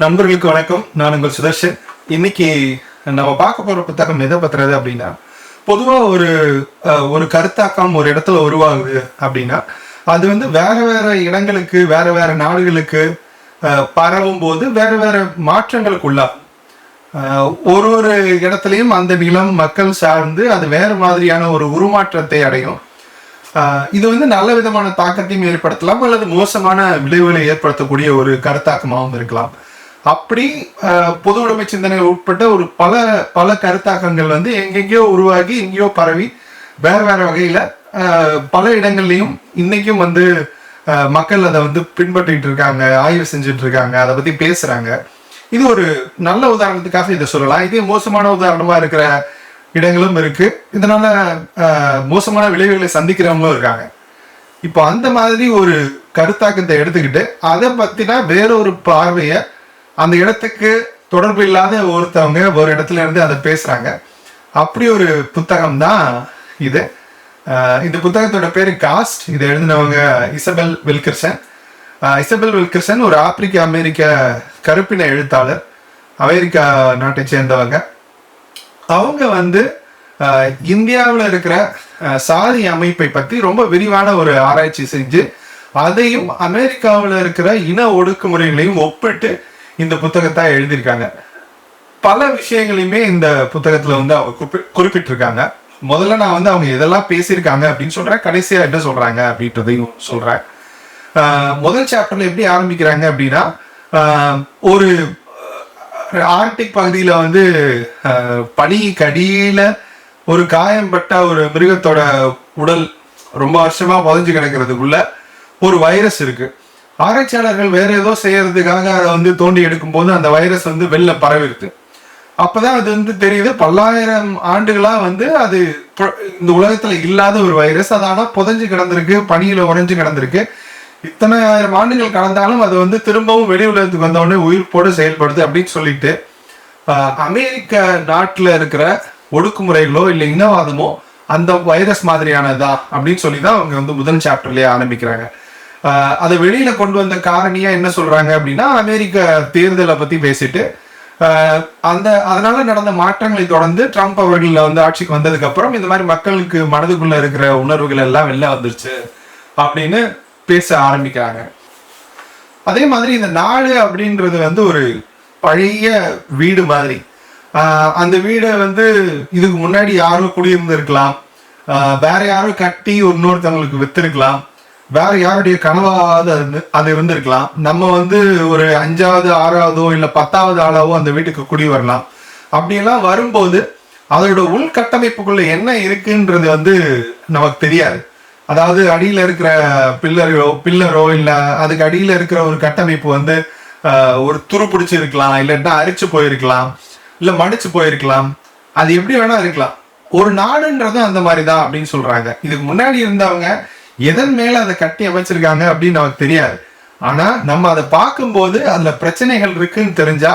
நண்பர்களுக்கு வணக்கம். நான் உங்கள் சுதர்ஷன். இன்னைக்கு நம்ம பார்க்க போற புத்தகம் எதை பத்துறது அப்படின்னா பொதுவா ஒரு அஹ், ஒரு கருத்தாக்கம் ஒரு இடத்துல உருவாகுது அப்படின்னா அது வந்து வேற வேற இடங்களுக்கு வேற வேற நாடுகளுக்கு பரவும் போது வேற வேற மாற்றங்களுக்குள்ளா ஆஹ் ஒரு ஒரு இடத்துலையும் அந்த நிலம் மக்கள் சார்ந்து அது வேற மாதிரியான ஒரு உருமாற்றத்தை அடையும். ஆஹ் இது வந்து நல்ல விதமான தாக்கத்தையும் ஏற்படுத்தலாம் அல்லது மோசமான விளைவுகளை ஏற்படுத்தக்கூடிய ஒரு கருத்தாக்கமாகவும் இருக்கலாம். அப்படி பொது உடைமை சிந்தனை உட்பட்ட ஒரு பல பல கருத்தாக்கங்கள் வந்து எங்கெங்கேயோ உருவாகி எங்கேயோ பரவி வேற வேற வகையில பல இடங்கள்லையும் இன்னைக்கும் வந்து மக்கள் அதை வந்து பின்பற்றிட்டு இருக்காங்க ஆய்வு செஞ்சுட்டு இருக்காங்க அதை பத்தி பேசுறாங்க. இது ஒரு நல்ல உதாரணத்துக்காக இதை சொல்லலாம். இதே மோசமான உதாரணமா இருக்கிற இடங்களும் இருக்கு. இதனால மோசமான விளைவுகளை சந்திக்கிறவங்களும் இருக்காங்க. இப்போ அந்த மாதிரி ஒரு கருத்தாக்கத்தை எடுத்துக்கிட்டு அதை பத்தினா வேற ஒரு பார்வையை அந்த இடத்துக்கு தொடர்பு இல்லாத ஒருத்தவங்க ஒரு இடத்துல இருந்து அதை பேசுறாங்க. அப்படி ஒரு புத்தகம் தான் இது இந்த புத்தகத்தோட பேரு காஸ்ட். இதை எழுதினவங்க இசபெல் வில்கர்சன். இசபெல் வில்கர்சன் ஒரு ஆப்பிரிக்க அமெரிக்க கருப்பின எழுத்தாளர். அமெரிக்கா நாட்டை சேர்ந்தவங்க. அவங்க வந்து இந்தியாவில் இருக்கிற சாதி அமைப்பை பற்றி ரொம்ப விரிவான ஒரு ஆராய்ச்சி செஞ்சு அதையும் அமெரிக்காவில் இருக்கிற இன ஒடுக்குமுறைகளையும் ஒப்பிட்டு இந்த புத்தகத்தை எழுதியிருக்காங்க. பல விஷயங்களையுமே இந்த புத்தகத்துல வந்து அவங்க குறிப்பிட்டிருக்காங்க. முதல்ல நான் வந்து அவங்க எதெல்லாம் பேசியிருக்காங்க அப்படின்னு சொல்றேன். கடைசியா என்ன சொல்றாங்க அப்படின்றதையும் சொல்றேன். முதல் சாப்டர்ல எப்படி ஆரம்பிக்கிறாங்க அப்படின்னா ஒரு ஆர்டிக் பகுதியில வந்து பனி பனிக்கு ஒரு காயம்பட்ட ஒரு மிருகத்தோட உடல் ரொம்ப வருஷமா புதஞ்சு கிடக்கிறதுக்குள்ள ஒரு வைரஸ் இருக்கு. ஆராய்ச்சியாளர்கள் வேற ஏதோ செய்யறதுக்காக அதை வந்து தோண்டி எடுக்கும் போது அந்த வைரஸ் வந்து வெளில பரவிடுது. அப்பதான் அது வந்து தெரியுது பல்லாயிரம் ஆண்டுகளா வந்து அது இந்த உலகத்துல இல்லாத ஒரு வைரஸ். அது ஆனா புதஞ்சு கிடந்திருக்கு பனியில உறைஞ்சு கிடந்திருக்கு. இத்தனை ஆயிரம் ஆண்டுகள் கடந்தாலும் அது வந்து திரும்பவும் வெளி உலகத்துக்கு வந்த உயிர் உயிர்ப்போடு செயல்படுது அப்படின்னு சொல்லிட்டு அமெரிக்க நாட்டில் இருக்கிற ஒடுக்குமுறைகளோ இல்லை இனவாதமோ அந்த வைரஸ் மாதிரியானதா அப்படின்னு சொல்லி தான் அவங்க வந்து முதல் சாப்டர்லயே ஆரம்பிக்கிறாங்க. அதை வெளியில கொண்டு வந்த காரணியா என்ன சொல்றாங்க அப்படின்னா அமெரிக்க தேர்தலை பத்தி பேசிட்டு அந்த அதனால நடந்த மாற்றங்களை தொடர்ந்து ட்ரம்ப் அவர்கள் வந்து ஆட்சிக்கு வந்ததுக்கு அப்புறம் இந்த மாதிரி மக்களுக்கு மனதுக்குள்ள இருக்கிற உணர்வுகள் எல்லாம் வெளில வந்துருச்சு அப்படின்னு பேச ஆரம்பிக்கிறாங்க. அதே மாதிரி இந்த நாடு அப்படின்றது வந்து ஒரு பழைய வீடு மாதிரி. அந்த வீடை வந்து இதுக்கு முன்னாடி யாரும் குடியிருந்திருக்கலாம். வேற யாரும் கட்டி இன்னொருத்தவங்களுக்கு வித்திருக்கலாம். வேற யாருடைய கனவாவது அது அது இருந்திருக்கலாம். நம்ம வந்து ஒரு அஞ்சாவது ஆறாவதோ இல்லை பத்தாவது ஆளாவோ அந்த வீட்டுக்கு குடி வரலாம். அப்படியெல்லாம் வரும்போது அதோட உள்கட்டமைப்புக்குள்ள என்ன இருக்குன்றது வந்து நமக்கு தெரியாது. அதாவது அடியில் இருக்கிற பில்லரோ பில்லரோ இல்லை அதுக்கு அடியில் இருக்கிற ஒரு கட்டமைப்பு வந்து ஒரு துரு பிடிச்சிருக்கலாம் இல்லைன்னா அரிச்சு போயிருக்கலாம் இல்லை மடிச்சு போயிருக்கலாம். அது எப்படி வேணா இருக்கலாம். ஒரு நாடுன்றது அந்த மாதிரி தான் அப்படின்னு சொல்றாங்க. இதுக்கு முன்னாடி இருந்தவங்க எதன் மேல அதை கட்டி அமைச்சிருக்காங்க அப்படின்னு நமக்கு தெரியாது. ஆனா நம்ம அதை பார்க்கும்போது அதுல பிரச்சனைகள் இருக்குன்னு தெரிஞ்சா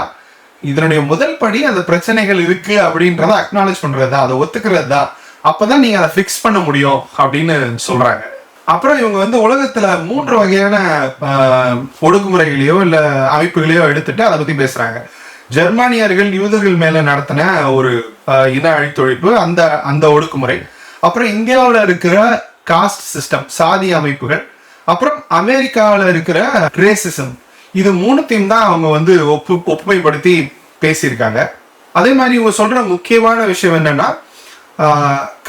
இதனுடைய முதல் படி அந்த பிரச்சனைகள் இருக்கு அப்படின்றத அக்னாலேஜ் பண்றது தான் அதை ஒத்துக்கிறது தான் அப்பதான் நீங்க அதை ஃபிக்ஸ் பண்ண முடியும் அப்படின்னு சொல்றாங்க. அப்புறம் இவங்க வந்து உலகத்துல மூன்று வகையான ஒடுக்குமுறைகளையோ இல்ல அமைப்புகளையோ எடுத்துட்டு அதை பத்தி பேசுறாங்க. ஜெர்மானியர்கள் யூதர்கள் மேல நடத்தின ஒரு இன அழித்தொழிப்பு அந்த அந்த ஒடுக்குமுறை. அப்புறம் இந்தியாவில் இருக்கிற காஸ்ட் சிஸ்டம் சாதி அமைப்புகள். அப்புறம் அமெரிக்காவில் இருக்கிற ரேசிசம் இது மூணுத்தையும் தான் அவங்க வந்து ஒப்பு ஒப்புமைப்படுத்தி பேசியிருக்காங்க. அதே மாதிரி இவங்க சொல்கிற முக்கியமான விஷயம் என்னன்னா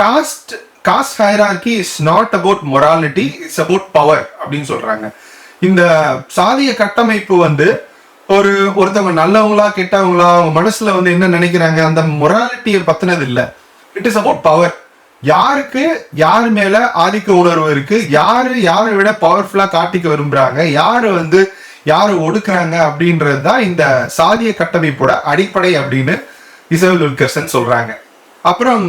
caste caste hierarchy is not about morality it's about power அப்படின்னு சொல்கிறாங்க இந்த சாதிய கட்டமைப்பு வந்து ஒரு ஒருத்தவங்க நல்லவங்களா கெட்டவங்களா அவங்க மனசுல வந்து என்ன நினைக்கிறாங்க அந்த மொராலிட்டியை பத்தினது இல்லை. இட் இஸ் அபவுட் பவர் யாருக்கு யார் மேல ஆதிக்க உணர்வு இருக்கு? யாரு யாரை விட பவர்ஃபுல்லா காட்டிக்க விரும்புறாங்க? யாரு வந்து யாரு ஒடுக்குறாங்க அப்படின்றது தான் இந்த சாதிய கட்டமைப்போட அடிப்படை அப்படின்னு இசவல் வில்கர்சன் சொல்றாங்க. அப்புறம்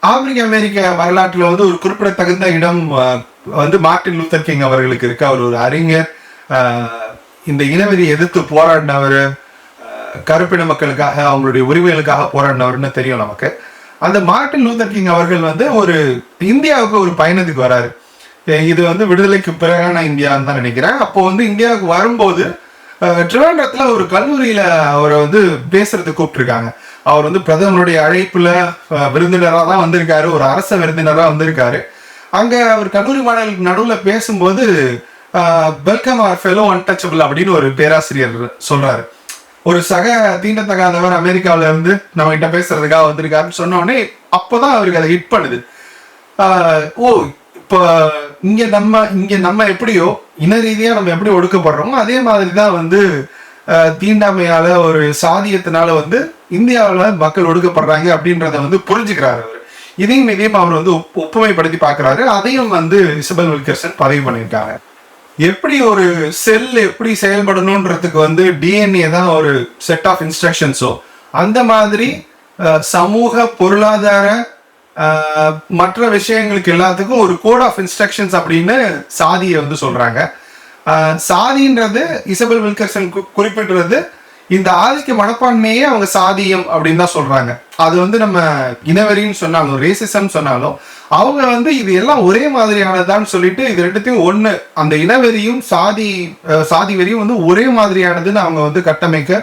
ஆப்பிரிக்க அமெரிக்க வரலாற்றில் வந்து ஒரு குறிப்பிடத்தகுந்த இடம் வந்து மார்டின் லூத்தர் கிங் அவர்களுக்கு இருக்கு. அவர் ஒரு அறிஞர். இந்த இனவெறி எதிர்த்து போராடினவர். கருப்பின மக்களுக்காக அவங்களுடைய உரிமைகளுக்காக போராடினவர்னு தெரியும் நமக்கு. அந்த மார்ட்டின் லூதர் கிங் அவர்கள் வந்து ஒரு இந்தியாவுக்கு ஒரு பயணத்துக்கு வராரு. இது வந்து விடுதலைக்கு பிறகான இந்தியான்னு தான் நினைக்கிறேன். அப்போ வந்து இந்தியாவுக்கு வரும்போது ட்ரிவாண்டத்தில் ஒரு கல்லூரியில அவரை வந்து பேசுறதுக்கு கூப்பிட்டுருக்காங்க. அவர் வந்து பிரதமருடைய அழைப்புல விருந்தினராக தான் வந்திருக்காரு. ஒரு அரச விருந்தினராக வந்திருக்காரு. அங்க அவர் கல்லூரி மாணவர்களுக்கு நடுவில் பேசும்போது வெல்கம் ஆர் ஃபெலோ அன்டச்சபிள் அப்படின்னு ஒரு பேராசிரியர் சொல்றாரு. ஒரு சக தீண்டத்தகாதவர் அமெரிக்காவில இருந்து நம்ம கிட்ட பேசுறதுக்காக வந்திருக்காருன்னு சொன்ன உடனே அப்போதான் அவருக்கு அதை ஹிட் பண்ணுது. ஓ இப்போ இங்க நம்ம இங்க நம்ம எப்படியோ இன ரீதியா நம்ம எப்படி ஒடுக்கப்படுறோமோ அதே மாதிரி தான் வந்து தீண்டாமையால ஒரு சாதியத்தினால வந்து இந்தியாவில் மக்கள் ஒடுக்கப்படுறாங்க அப்படின்றத வந்து புரிஞ்சுக்கிறாரு அவர். இதையும் இதையும் அவர் வந்து ஒப்புமைப்படுத்தி பார்க்குறாரு. அதையும் வந்து இசபல் வில்கர்சன் பதிவு பண்ணியிருக்காங்க. எப்படி ஒரு செல் எப்படி செயல்படணுன்றதுக்கு வந்து டிஎன்ஏ தான் ஒரு செட் ஆஃப் இன்ஸ்ட்ரக்ஷன்ஸோ அந்த மாதிரி சமூக பொருளாதார மற்ற விஷயங்களுக்கு எல்லாத்துக்கும் ஒரு கோட் ஆஃப் இன்ஸ்ட்ரக்ஷன்ஸ் அப்படின்னு சாதியை வந்து சொல்றாங்க. சாதின்றது இசபெல் வில்கர்சன் குறிப்பிட்டுறது குறிப்பிடுறது இந்த ஆதிக்க மனப்பான்மையே அவங்க சாதியம் அப்படின்னு தான் சொல்றாங்க. அது வந்து நம்ம இனவெறின்னு சொன்னாலும் ரேசிசம் சொன்னாலும் அவங்க வந்து இது எல்லாம் ஒரே மாதிரியானதான்னு சொல்லிட்டு இது ரெண்டுத்தையும் ஒன்று அந்த இனவெறியும் சாதி சாதி வெறியும் வந்து ஒரே மாதிரியானதுன்னு அவங்க வந்து கட்டமைக்க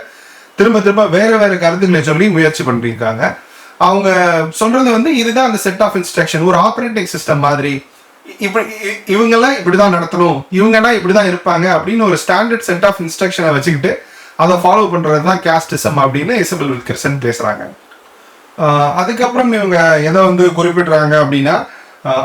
திரும்ப திரும்ப வேற வேற கருத்துக்களை சொல்லி முயற்சி பண்ணிருக்காங்க. அவங்க சொல்றது வந்து இதுதான் அந்த செட் ஆஃப் இன்ஸ்ட்ரக்ஷன் ஒரு ஆப்ரேட்டிங் சிஸ்டம் மாதிரி. இப்படி இ- இவங்கெல்லாம் இப்படிதான் நடத்தணும் இவங்கன்னா இப்படிதான் இருப்பாங்க அப்படின்னு ஒரு ஸ்டாண்டர்ட் செட் ஆஃப் இன்ஸ்ட்ரக்ஷனை வச்சுக்கிட்டு அதை ஃபாலோ பண்றது தான் கேஸ்டிசம் அப்படின்னு இசபெல் வில்கர்சன் பேசுறாங்க. அதுக்கப்புறம் இவங்க எதை வந்து குறிப்பிடுறாங்க அப்படின்னா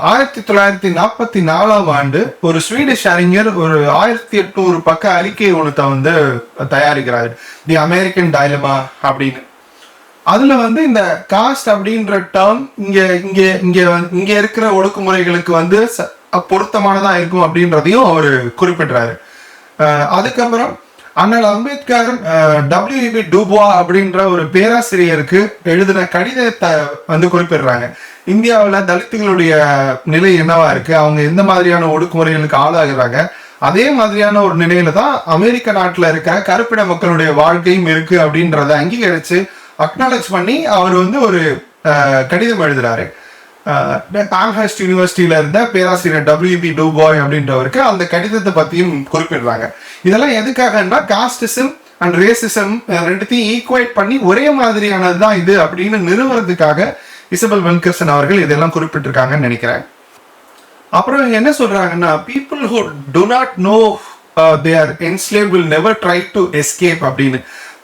ஆயிரத்தி தொள்ளாயிரத்தி நாற்பத்தி நாலாம் ஆண்டு ஒரு ஸ்வீடிஷ் அறிஞர் ஒரு ஆயிரத்தி எட்நூறு பக்க அறிக்கை ஒன்றத்தை வந்து தயாரிக்கிறாரு. தி அமெரிக்கன் டைலமா அப்படின்னு. அதுல வந்து இந்த காஸ்ட் அப்படின்ற டேர்ம் இங்க இங்க இங்க இங்க இருக்கிற ஒடுக்குமுறைகளுக்கு வந்து ச- பொருத்தமானதா இருக்கும் அப்படின்றதையும் அவர் குறிப்பிடுறாரு. அதுக்கப்புறம் அண்ணல் அம்பேத்கர் டபிள்யூபி டூபுவா அப்படின்ற ஒரு பேராசிரியருக்கு எழுதின கடிதத்தை வந்து குறிப்பிடுறாங்க. இந்தியாவில் தலித்துகளுடைய நிலை என்னவா இருக்கு? அவங்க எந்த மாதிரியான ஒடுக்குமுறைகளுக்கு ஆளாகிறாங்க? அதே மாதிரியான ஒரு நிலையில தான் அமெரிக்க நாட்டில் இருக்க கருப்பின மக்களுடைய வாழ்க்கையும் இருக்கு அப்படின்றத அங்கீகரிச்சு அக்னாலஜ் பண்ணி அவர் வந்து ஒரு கடிதம் எழுதுறாரு. ஆம்ஹெஸ்ட் யூனிவர்சிட்டியில இருந்த பேராசிரியர் டபிள்யூபி டூபாய் அப்படின்றவருக்கு அந்த கடிதத்தை பத்தியும் குறிப்பிடுறாங்க. இதெல்லாம் எதுக்காகன்னா காஸ்டிசம் அண்ட் ரேசிசம் ரெண்டுத்தையும் ஈக்குவேட் பண்ணி ஒரே மாதிரியானது தான் இது அப்படின்னு நிறுவனத்துக்காக இசபல் வெங்கர்சன் அவர்கள் இதெல்லாம் குறிப்பிட்டிருக்காங்கன்னு நினைக்கிறேன். அப்புறம் என்ன சொல்றாங்கன்னா people who do not know their enslave will never try to escape அப்படின்னு.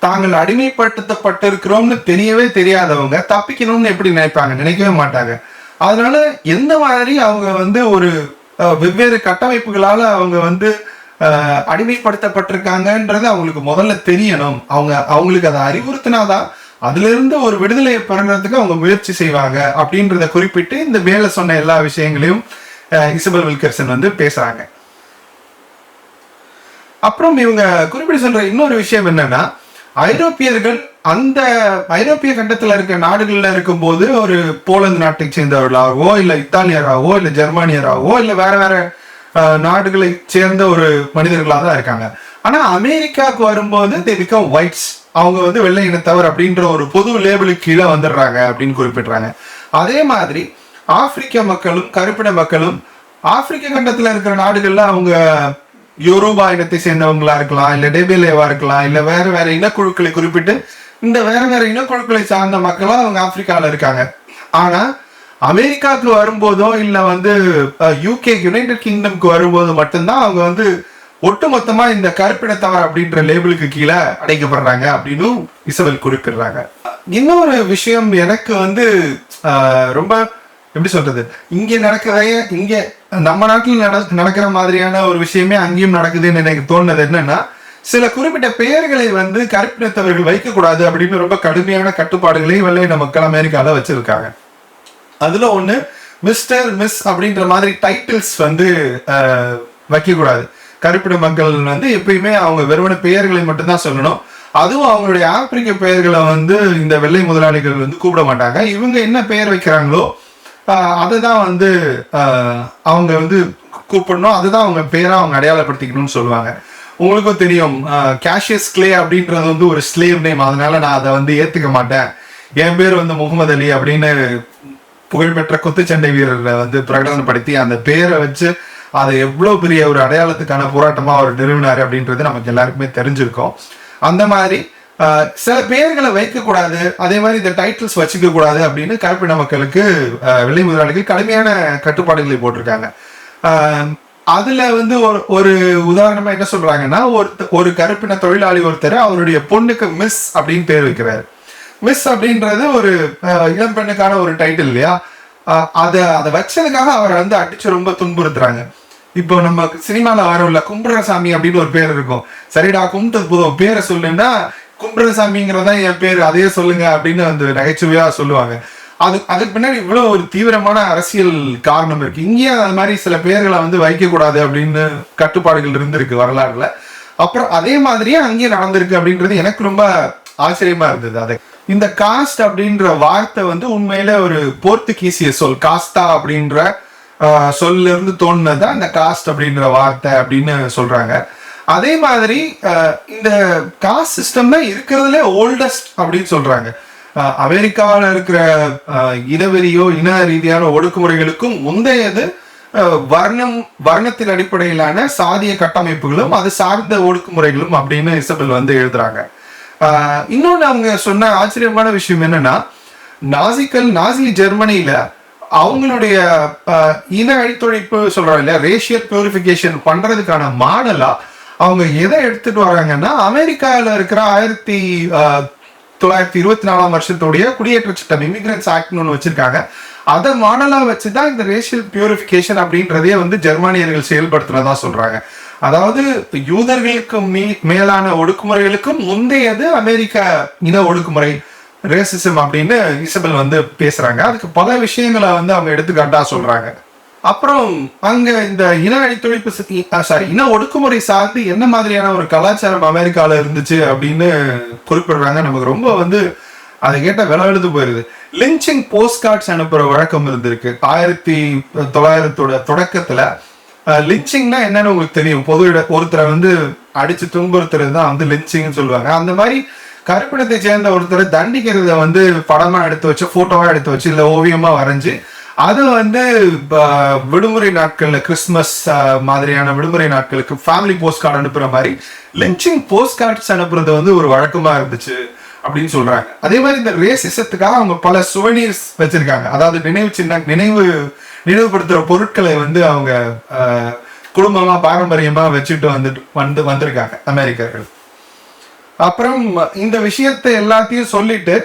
தாங்கள் அடிமைப்படுத்தப்பட்டிருக்கிறோம்னு தெரியவே தெரியாதவங்க தப்பிக்கணும்னு எப்படி நினைப்பாங்க? நினைக்கவே மாட்டாங்க. அதனால எந்த மாதிரி அவங்க வந்து ஒரு வெவ்வேறு கட்டமைப்புகளால அவங்க வந்து அஹ், அடிமைப்படுத்தப்பட்டிருக்காங்கன்றது அவங்களுக்கு முதல்ல தெரியணும். அவங்க அவங்களுக்கு அதை அறிவுறுத்தினாதான் அதுல இருந்து ஒரு விடுதலையை பெறறதுக்கு அவங்க முயற்சி செய்வாங்க அப்படின்றத குறிப்பிட்டு இந்த மேல சொன்ன எல்லா விஷயங்களையும் இசபல் வில்கர்சன் வந்து பேசுறாங்க. அப்புறம் இவங்க குறிப்பிட்டு சொல்ற இன்னொரு விஷயம் என்னன்னா ஐரோப்பியர்கள் அந்த ஐரோப்பிய கண்டத்தில் இருக்க நாடுகளில் இருக்கும்போது ஒரு போலந்து நாட்டை சேர்ந்தவர்களாகவோ இல்லை இத்தாலியராகவோ இல்லை ஜெர்மானியராகவோ இல்லை வேற வேற நாடுகளை சேர்ந்த ஒரு மனிதர்களாக தான் இருக்காங்க. ஆனால் அமெரிக்காவுக்கு வரும்போது தே பிகம் ஒயிட்ஸ் அவங்க வந்து வெள்ளை இனத்தவர் அப்படின்ற ஒரு பொது லேபிளுக்கு கீழே வந்துடுறாங்க அப்படின்னு குறிப்பிடுறாங்க. அதே மாதிரி ஆப்பிரிக்க மக்களும் கருப்பின மக்களும் ஆப்பிரிக்க கண்டத்தில் இருக்கிற நாடுகளில் அவங்க யோரோபா இனத்தை சேர்ந்தவங்களா இருக்கலாம் இல்ல டெபேலேவா இருக்கலாம் இல்ல வேற வேற இனக்குழுக்களை குறிப்பிட்டு இந்த வேற வேற இனக்குழுக்களை சார்ந்த மக்களும் அவங்க ஆப்பிரிக்கால இருக்காங்க. ஆனா அமெரிக்காவுக்கு வரும்போதோ இல்ல வந்து யூகே யுனைடெட் கிங்டம்க்கு வரும்போது மட்டும்தான் அவங்க வந்து ஒட்டுமொத்தமா இந்த கருப்பிடத்தவர் அப்படின்ற லேபிளுக்கு கீழே அடைக்கப்படுறாங்க அப்படின்னு இசவல் குறிப்பிடுறாங்க. இன்னொரு விஷயம் எனக்கு வந்து ரொம்ப எப்படி சொல்றது? இங்கே நடக்கிறதே இங்கே நம்ம நாட்டில் நட நடக்கிற மாதிரியான ஒரு விஷயமே அங்கேயும் நடக்குதுன்னு எனக்கு தோணுது என்னன்னா சில குறிப்பிட்ட பெயர்களை வந்து கருப்பினத்தவர்கள் வைக்கக்கூடாது அப்படின்னு ரொம்ப கடுமையான கட்டுப்பாடுகளை வெள்ளையின மக்கள் அமெரிக்காவில் வச்சிருக்காங்க. அதுல ஒண்ணு மிஸ்டர் மிஸ் அப்படின்ற மாதிரி டைட்டில்ஸ் வந்து வைக்கக்கூடாது. கருப்பிட மக்கள் வந்து எப்பயுமே அவங்க வெறுமன பெயர்களை மட்டும்தான் சொல்லணும். அதுவும் அவங்களுடைய ஆப்பிரிக்க பெயர்களை வந்து இந்த வெள்ளை முதலாளிகள் வந்து கூப்பிட மாட்டாங்க. இவங்க என்ன பெயர் வைக்கிறாங்களோ அதுதான் வந்து அவங்க வந்து கூப்பிடணும். அதுதான் அவங்க பேரா அவங்க அடையாளப்படுத்திக்கணும்னு சொல்லுவாங்க. உங்களுக்கும் தெரியும் கேஷியஸ் கிளே அப்படின்றது வந்து ஒரு ஸ்லேவ் நேம் அதனால நான் அதை வந்து ஏத்துக்க மாட்டேன். என் பேர் வந்து முகமது அலி அப்படின்னு புகழ்பெற்ற குத்துச்சண்டை வீரரை வந்து பிரகடனப்படுத்தி அந்த பேரை வச்சு அதை எவ்வளோ பெரிய ஒரு அடையாளத்துக்கான போராட்டமாக அவர் நிறுவினார் அப்படின்றது நமக்கு எல்லாருக்குமே தெரிஞ்சிருக்கோம். அந்த மாதிரி சில பேர்களை வைக்கக்கூடாது. அதே மாதிரி இந்த டைட்டில்ஸ் வச்சுக்க கூடாது அப்படின்னு கருப்பின மக்களுக்கு வெள்ளை முதலாளிகள் கடுமையான கட்டுப்பாடுகளை போட்டிருக்காங்க. அதுல வந்து ஒரு ஒரு உதாரணமா என்ன சொல்றாங்கன்னா ஒரு ஒரு கருப்பின தொழிலாளி ஒருத்தர் அவருடைய பொண்ணுக்கு மிஸ் அப்படின்னு பேர் வைக்கிறாரு. மிஸ் அப்படின்றது ஒரு இளம் பெண்ணுக்கான ஒரு டைட்டில் இல்லையா? அதை அதை வச்சதுக்காக அவரை வந்து அடிச்சு ரொம்ப துன்புறுத்துறாங்க. இப்போ நம்ம சினிமாவில் வரவில்ல கும்புரசாமி அப்படின்னு ஒரு பேர் இருக்கும். சரிடா கும்பிட்டது போதும் பேரை சொல்லுன்னா கும்புரசாமிங்கிறதா என் பேர் அதையே சொல்லுங்க அப்படின்னு அந்த நகைச்சுவையா சொல்லுவாங்க. அது அதுக்கு பின்னாடி இவ்வளவு ஒரு தீவிரமான அரசியல் காரணம் இருக்கு. இங்கேயும் அது மாதிரி சில பேர்களை வந்து வைக்க கூடாது அப்படின்னு கட்டுப்பாடுகள் இருந்திருக்கு வரலாறுல. அப்புறம் அதே மாதிரியே அங்கேயே நடந்திருக்கு அப்படின்றது எனக்கு ரொம்ப ஆச்சரியமா இருந்தது. அது இந்த காஸ்ட் அப்படின்ற வார்த்தை வந்து உண்மையில ஒரு போர்த்துகீசிய சொல் காஸ்டா அப்படின்ற சொல்ல இருந்து தோணுனது அந்த காஸ்ட் அப்படின்ற வார்த்தை அப்படின்னு சொல்றாங்க. அதே மாதிரி ஆஹ், இந்த காஸ்ட் சிஸ்டம் தான் இருக்கிறதுல ஓல்டஸ்ட் அப்படின்னு சொல்றாங்க. அமெரிக்காவில் இருக்கிற இனவெறியோ இன ரீதியான ஒடுக்குமுறைகளுக்கும் முந்தையது வர்ணம் வர்ணத்தின் அடிப்படையிலான சாதிய கட்டமைப்புகளும் அது சார்ந்த ஒடுக்குமுறைகளும் அப்படின்னு இசபெல் வந்து எழுதுறாங்க. ஆஹ், இன்னொன்னு அவங்க சொன்ன ஆச்சரியமான விஷயம் என்னன்னா நாசிக்கல் நாசி ஜெர்மனியில அவங்களுடைய இன அழித்தொழிப்பு சொல்றாங்க இல்லையா ரேஷியல் பியூரிஃபிகேஷன் பண்றதுக்கான மாடலா அவங்க எதை எடுத்துட்டு வராங்கன்னா அமெரிக்காவில் இருக்கிற ஆயிரத்தி தொள்ளாயிரத்தி இருபத்தி நாலாம் வருஷத்துடைய குடியேற்ற சட்டம் இமிகிரன்ஸ் ஆக்ட்னு ஒன்று வச்சிருக்காங்க. அதை வாணலாக வச்சு தான் இந்த ரேஷியல் பியூரிஃபிகேஷன் அப்படின்றதே வந்து ஜெர்மானியர்கள் செயல்படுத்துறதா சொல்றாங்க. அதாவது யூதர்களுக்கு மீ- மேலான ஒடுக்குமுறைகளுக்கும் முந்தையது அமெரிக்க இன ஒடுக்குமுறை ரேசிசம் அப்படின்னு இசபெல் வந்து பேசுறாங்க. அதுக்கு பல விஷயங்களை வந்து அவங்க எடுத்துக்காட்டா சொல்றாங்க. அப்புறம் அங்க இந்த இன அழித்தொழிப்பு சாரி இன ஒடுக்குமுறை சார்ந்து என்ன மாதிரியான ஒரு கலாச்சாரம் அமெரிக்கால இருந்துச்சு அப்படின்னு குறிப்பிடுறாங்க. நமக்கு ரொம்ப வந்து அதை கேட்ட விலை எழுது போயிருது. லிஞ்சிங் போஸ்ட் கார்ட்ஸ் அனுப்புற வழக்கம் இருந்திருக்கு. ஆயிரத்தி தொள்ளாயிரத்தோட தொடக்கத்துல லிஞ்சிங்னா என்னன்னு உங்களுக்கு தெரியும். பொது இட ஒருத்தரை வந்து அடிச்சு துன்புறுத்துறது தான் வந்து லிஞ்சிங்னு சொல்லுவாங்க. அந்த மாதிரி கருப்பிடத்தை சேர்ந்த ஒருத்தரை தண்டிக்கிறத வந்து படமா எடுத்து வச்சு போட்டோவா எடுத்து வச்சு இல்ல ஓவியமா வரைஞ்சு அது வந்து விடுமுறை நாட்கள்ல கிறிஸ்மஸ் மாதிரியான விடுமுறை நாட்களுக்கு ஃபேமிலி போஸ்ட் கார்டு அனுப்புற மாதிரி லிஞ்சிங் போஸ்ட் கார்ட்ஸ் அனுப்புறது வந்து ஒரு வழக்கமா இருந்துச்சு அப்படின்னு சொல்றாங்க. அதே மாதிரி இந்த ரேசிசத்துக்காக அவங்க பல சுவனீர்ஸ் வச்சிருக்காங்க. அதாவது நினைவு சின்ன நினைவு நினைவுபடுத்துற பொருட்களை வந்து அவங்க குடும்பமா பாரம்பரியமா வச்சுட்டு வந்துட்டு வந்து வந்திருக்காங்க அமெரிக்கர்கள். அப்புறம் இந்த விஷயத்தை எல்லாத்தையும் சொல்லிட்டு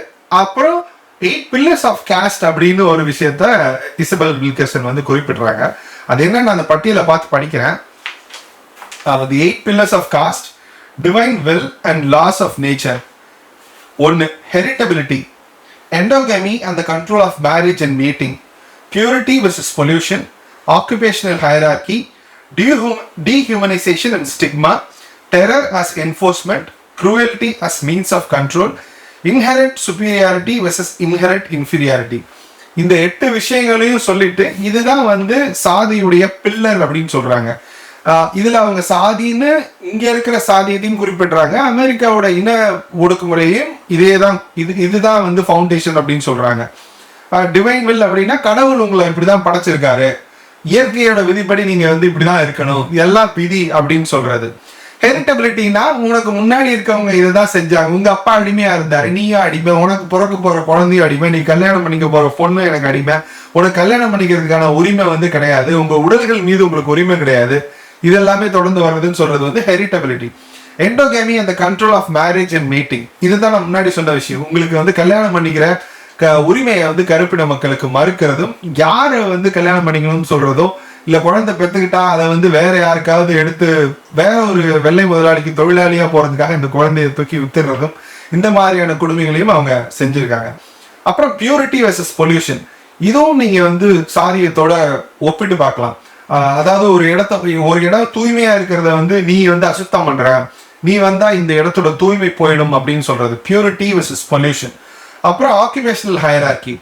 அப்புறம் எயிட் பில்லர்ஸ் ஆஃப் காஸ்ட் அப்படின்னு ஒரு விஷயத்த இசபெல் வில்கர்சன் வந்து குறிப்பிடுறாங்க. அது என்னன்னு அந்த பட்டியலை பார்த்து படிக்கிறேன். அதாவது eight pillars of caste divine will and laws of nature ஒன்று heritability endogamy and the control of marriage and meeting purity versus pollution occupational hierarchy dehumanisation and stigma terror as enforcement cruelty as means of control inherent superiority versus inherent inferiority இந்த எட்டு விஷயங்களையும் சொல்லிட்டு இதுதான் வந்து சாதியுடைய pillar அப்படின்னு சொல்றாங்க. இதுல அவங்க சாதின்னு இங்க இருக்கிற சாதியத்தையும் குறிப்பிடுறாங்க. அமெரிக்காவோட இன ஒடுக்குமுறையும் இதே தான் இது இதுதான் வந்து ஃபவுண்டேஷன் அப்படின்னு சொல்றாங்க. டிவைன் வில் அப்படின்னா கடவுள் உங்களை இப்படிதான் படைச்சிருக்காரு. இயற்கையோட விதிப்படி நீங்க வந்து இப்படிதான் இருக்கணும். இதெல்லாம் விதி அப்படின்னு சொல்றது. ஹெரிட்டபிலிட்டினா உனக்கு முன்னாடி இருக்கவங்க இதுதான் செஞ்சாங்க. உங்க அப்பா அடிமையா இருந்தாரு. நீயும் அடிமை. உனக்கு பிறக்க போற குழந்தையும் அடிமை. நீ கல்யாணம் பண்ணிக்க போற பொண்ணு எனக்கு அடிமை. உனக்கு கல்யாணம் பண்ணிக்கிறதுக்கான உரிமை வந்து கிடையாது. உங்க உடல்கள் மீது உங்களுக்கு உரிமை கிடையாது. இதெல்லாமே தொடர்ந்து வர்றதுன்னு சொல்றது வந்து ஹெரிட்டபிலிட்டி எண்டோகேமி அந்த control of marriage and meeting இதுதான் நான் முன்னாடி சொன்ன விஷயம். உங்களுக்கு வந்து கல்யாணம் பண்ணிக்கிற க உரிமையை வந்து கருப்பின மக்களுக்கு மறுக்கிறதும் யாரை வந்து கல்யாணம் பண்ணிக்கணும்னு சொல்றதும் இல்லை குழந்தை பெற்றுக்கிட்டா அதை வந்து வேற யாருக்காவது எடுத்து வேற ஒரு வெள்ளை முதலாளிக்கு தொழிலாளியாக போகிறதுக்காக இந்த குழந்தையை தூக்கி வித்துறதும் இந்த மாதிரியான கொடுமைகளையும் அவங்க செஞ்சுருக்காங்க. அப்புறம் பியூரிட்டி வர்சஸ் பொல்யூஷன் இதுவும் நீங்கள் வந்து சாதியத்தோட ஒப்பிட்டு பார்க்கலாம். அதாவது ஒரு இடத்த ஒரு இடம் தூய்மையாக இருக்கிறத வந்து நீ வந்து அசுத்தம் பண்ணுற நீ வந்தால் இந்த இடத்தோட தூய்மை போயிடும் அப்படின்னு சொல்கிறது பியூரிட்டி வர்சஸ் பொல்யூஷன் அப்புறம் ஆக்குபேஷனல் ஹயரார்கி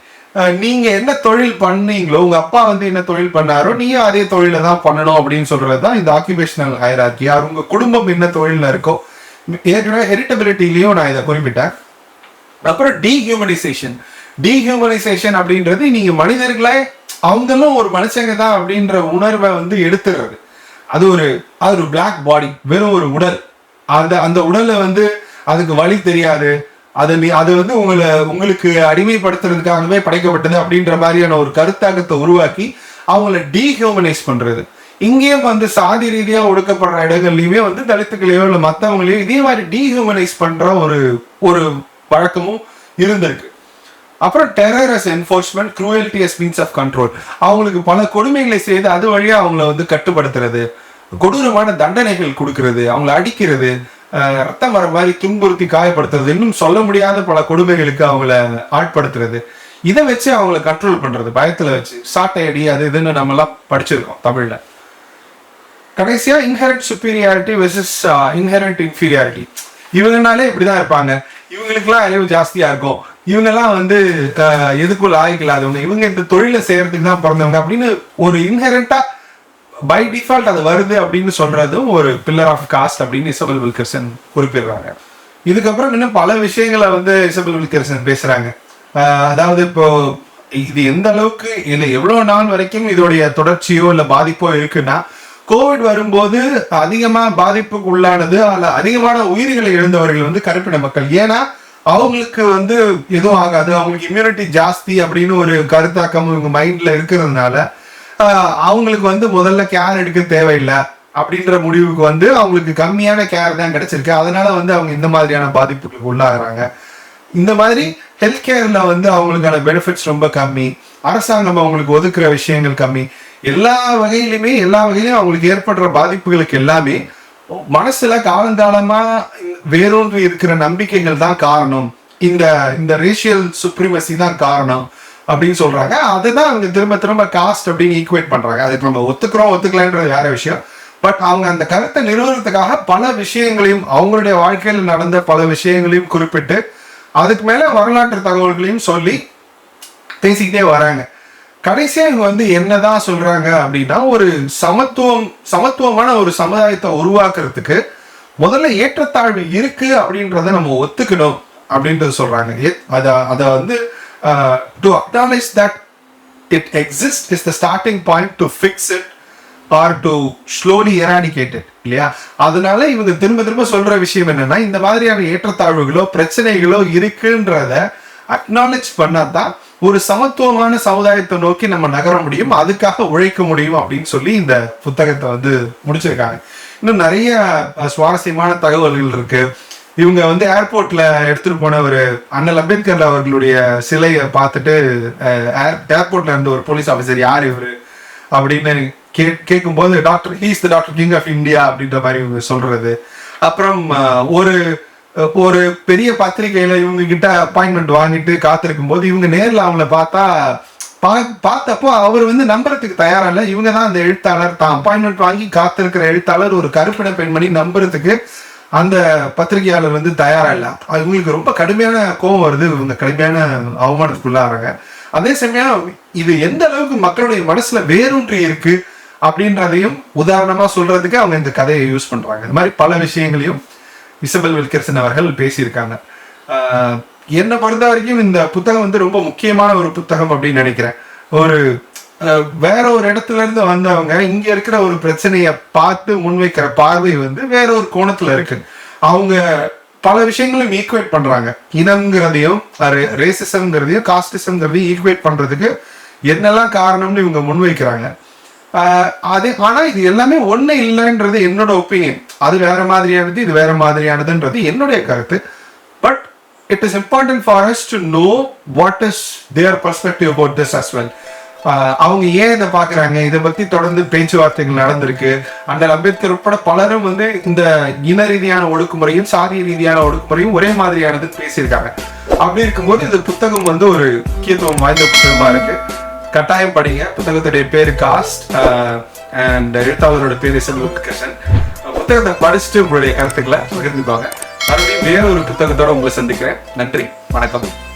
நீங்க என்ன தொழில் பண்ணீங்களோ உங்க அப்பா வந்து என்ன தொழில் பண்ணாரோ நீயும் அதே தொழில தான் பண்ணணும் அப்படின்னு சொல்றது தான் இந்த ஆக்குபேஷனல் ஹயரார்கி யார் உங்க குடும்பம் என்ன தொழில்ல இருக்கோ ஏற்கனவே ஹெரிட்டபிலிட்டிலையும் நான் இதை குறிப்பிட்டேன். அப்புறம் டீஹியூமனைசேஷன் டீஹியூமனைசேஷன் அப்படின்றது நீங்க மனிதர்களே அவங்களும் ஒரு மனுஷங்க தான் அப்படின்ற உணர்வை வந்து எடுத்துறது அது ஒரு அது ஒரு பிளாக் பாடி வெறும் ஒரு உடல். அந்த அந்த உடலை வந்து அதுக்கு வழி தெரியாது. அது அது வந்து உங்களை உங்களுக்கு அடிமைப்படுத்துறதுக்காகவே படைக்கப்பட்டது அப்படின்ற மாதிரியான ஒரு கருத்தாக்கத்தை உருவாக்கி அவங்கள டீஹியூமனைஸ் பண்றது. இங்கேயும் வந்து சாதி ரீதியா ஒடுக்கப்படுற இடங்கள்லயுமே வந்து தலித்துக்களையோ இல்லை மற்றவங்களையோ இதே மாதிரி டீஹியூமனைஸ் பண்ற ஒரு ஒரு வழக்கமும் இருந்திருக்கு. அப்புறம் terror as enforcement cruelty as means of control அவங்களுக்கு பல கொடுமைகளை செய்து அது வழியாக அவங்கள வந்து கட்டுப்படுத்துறது. கொடூரமான தண்டனைகள் கொடுக்கறது அவங்கள அடிக்கிறது ரத்தம் வர மாதிரி துன்புறுத்தி காயப்படுத்துறது இன்னும் சொல்ல முடியாத பல கொடுமைகளுக்கு அவங்கள ஆட்படுத்துறது. இதை வச்சு அவங்கள கண்ட்ரோல் பண்றது பயத்துல வச்சு. சாட்டை அடி அது இதுன்னு நம்ம எல்லாம் படிச்சிருக்கோம் தமிழ்ல. கடைசியா inherent superiority versus inherent inferiority இவங்கனாலே இப்படிதான் இருப்பாங்க. இவங்களுக்குலாம் அறிவு ஜாஸ்தியா இருக்கும். இவங்கெல்லாம் வந்து எதுக்குள்ள ஆகிக்கலாதவங்க இவங்க இந்த தொழிலை செய்யறதுக்கு தான் பிறந்தவங்க அப்படின்னு ஒரு இன்ஹெரண்டா பை டிஃபால்ட் அது வருது அப்படின்னு சொல்றதும் ஒரு பில்லர் ஆஃப் காஸ்ட் அப்படின்னு இசபல் வில்கர்சன் குறிப்பிடுறாங்க. இதுக்கப்புறம் இன்னும் பல விஷயங்களை வந்து இசபல் வில்கர்சன் பேசுறாங்க. அதாவது இப்போ இது எந்த அளவுக்கு இல்லை எவ்வளோ நாள் வரைக்கும் இதோடைய தொடர்ச்சியோ இல்லை பாதிப்போ இருக்குன்னா கோவிட் வரும்போது அதிகமாக பாதிப்புக்கு உள்ளானது அல்ல அதிகமான உயிர்களை இழந்தவர்கள் வந்து கருப்பின மக்கள். ஏன்னா அவங்களுக்கு வந்து எதுவும் ஆகாது. அவங்களுக்கு இம்யூனிட்டி ஜாஸ்தி அப்படின்னு ஒரு கருத்தாக்கம் இவங்க மைண்ட்ல இருக்கிறதுனால அவங்களுக்கு வந்து முதல்ல கேர் எடுக்க தேவையில்லை அப்படின்ற முடிவுக்கு வந்து அவங்களுக்கு கம்மியான கேர் தான் கிடைச்சிருக்கு. அதனால வந்து அவங்க இந்த மாதிரியான பாதிப்புகளுக்கு உள்ளாகிறாங்க. இந்த மாதிரி ஹெல்த் கேர்ல வந்து அவங்களுக்கான பெனிஃபிட்ஸ் ரொம்ப கம்மி. அரசாங்கம் அவங்களுக்கு ஒதுக்குற விஷயங்கள் கம்மி. எல்லா வகையிலுமே எல்லா வகையிலும் அவங்களுக்கு ஏற்படுற பாதிப்புகளுக்கு எல்லாமே மனசுல காலந்தாளமா வேறொன்று இருக்கிற நம்பிக்கைகள் தான் காரணம். இந்த இந்த ரேஷியல் சுப்ரீமசி தான் காரணம். அப்படின்னு சொல்றாங்க. அதுதான் அவங்க திரும்ப திரும்ப காஸ்ட் அப்படின்னு ஈக்குவேட் பண்றாங்க. அதுக்கு நம்ம ஒத்துக்கிறோம் ஒத்துக்கலன்றது வேற விஷயம். பட் அவங்க அந்த கருத்தை நிறுவனத்துக்காக பல விஷயங்களையும் அவங்களுடைய வாழ்க்கையில் நடந்த பல விஷயங்களையும் குறிப்பிட்டு அதுக்கு மேல வரலாற்று தகவல்களையும் சொல்லி பேசிக்கிட்டே வராங்க. கடைசியாக இவங்க வந்து என்னதான் சொல்றாங்க அப்படின்னா ஒரு சமத்துவம் சமத்துவமான ஒரு சமுதாயத்தை உருவாக்குறதுக்கு முதல்ல ஏற்றத்தாழ்வு இருக்கு அப்படின்றத நம்ம ஒத்துக்கணும் அப்படின்றது சொல்றாங்க. ஏ- அத அதை வந்து Uh, to acknowledge that it exist is the starting point to fix it or to slowly eradicated இல்லையா? அதனால இவங்க திரும்ப திரும்ப சொல்ற விஷயம் என்னன்னா இந்த மாதிரியான ஏற்றத்தாழ்வுகளோ பிரச்சனைகளோ இருக்குன்றத அக்னாலேஜ் பண்ணாதான் ஒரு சமத்துவமான சமுதாயத்தை நோக்கி நம்ம நகர முடியும் அதுக்காக உழைக்க முடியும் அப்படின்னு சொல்லி இந்த புத்தகத்தை வந்து முடிச்சிருக்காங்க. இன்னும் நிறைய சுவாரஸ்யமான தகவல்கள் இருக்கு. இவங்க வந்து ஏர்போர்ட்ல எடுத்துட்டு போன ஒரு அண்ணல் அம்பேத்கர் அவர்களுடைய சிலையை பார்த்துட்டு ஏர்போர்ட்ல இருந்த ஒரு போலீஸ் ஆஃபீஸர் யார் இவர் அப்படின்னு கே கேட்கும்போது doctor he's the doctor king of India அப்படின்ற மாதிரி இவங்க சொல்றது. அப்புறம் ஒரு ஒரு பெரிய பத்திரிகையில இவங்க கிட்ட அப்பாயின்மெண்ட் வாங்கிட்டு காத்திருக்கும் போது இவங்க நேரில் அவங்கள பார்த்தா பா- பார்த்தப்போ அவர் வந்து நம்புறதுக்கு தயாரா இல்லை இவங்க தான் அந்த எழுத்தாளர். தான் அப்பாயின்மெண்ட் வாங்கி காத்திருக்கிற எழுத்தாளர். ஒரு கருப்பின பெண்மணி நம்புறதுக்கு அந்த பத்திரிகையாளர் வந்து தயாரா இல்ல அது இவங்களுக்கு ரொம்ப கடுமையான கோபம் வருது இவங்க கடுமையான அவமானத்துக்குள்ளாகிறாங்க அதே சமயம் இது எந்த அளவுக்கு மக்களுடைய மனசுல வேரூன்றி இருக்கு அப்படின்றதையும் உதாரணமா சொல்றதுக்கு அவங்க இந்த கதையை யூஸ் பண்றாங்க. இந்த மாதிரி பல விஷயங்களையும் இசபெல் வில்கர்சன் அவர்கள் பேசியிருக்காங்க. என்னை பொறுத்த வரைக்கும் இந்த புத்தகம் வந்து ரொம்ப முக்கியமான ஒரு புத்தகம் அப்படின்னு நினைக்கிறேன். ஒரு வேற ஒரு இடத்துல இருந்து வந்தவங்க இங்க இருக்கிற ஒரு பிரச்சனையை பார்த்து முன்வைக்கிற பார்வை வந்து வேற ஒரு கோணத்துல இருக்கு. அவங்க பல விஷயங்களும் ஈக்குவேட் பண்றாங்க. இனம்ங்கிறதையும் ரேசிசம்ங்கிறதையும் காஸ்டிசம்ங்கிறதையும் ஈக்குவேட் பண்றதுக்கு என்னெல்லாம் காரணம்னு இவங்க முன்வைக்கிறாங்க. அது ஆனா இது எல்லாமே ஒண்ணு இல்லைன்றது என்னோட ஒப்பீனியன் அது வேற மாதிரியானது இது வேற மாதிரியானதுன்றது என்னுடைய கருத்து. But it is important for us to know what is their perspective about this as well அவங்க ஏன் இதை பாக்குறாங்க இதை பத்தி தொடர்ந்து பேச்சுவார்த்தைகள் நடந்திருக்கு. அந்த அம்பேத்கர் உட்பட பலரும் வந்து இந்த இன ரீதியான ஒடுக்குமுறையும் சாதி ரீதியான ஒடுக்குமுறையும் ஒரே மாதிரியானது பேசியிருக்காங்க. அப்படி இருக்கும்போது இந்த புத்தகம் வந்து ஒரு முக்கியத்துவம் வாய்ந்த புத்தகமா இருக்கு. கட்டாயம் படிங்க. புத்தகத்துடைய பேரு காஸ்ட் அண்ட் எழுத்தாளரோட பேரு செல்வகிருஷ்ணன் புத்தகத்தை படிச்சுட்டு உங்களுடைய கருத்துக்களை பகிர்ந்துப்பாங்க மறுபடியும் வேற ஒரு புத்தகத்தோட உங்களை சந்திக்கிறேன். நன்றி. வணக்கம்.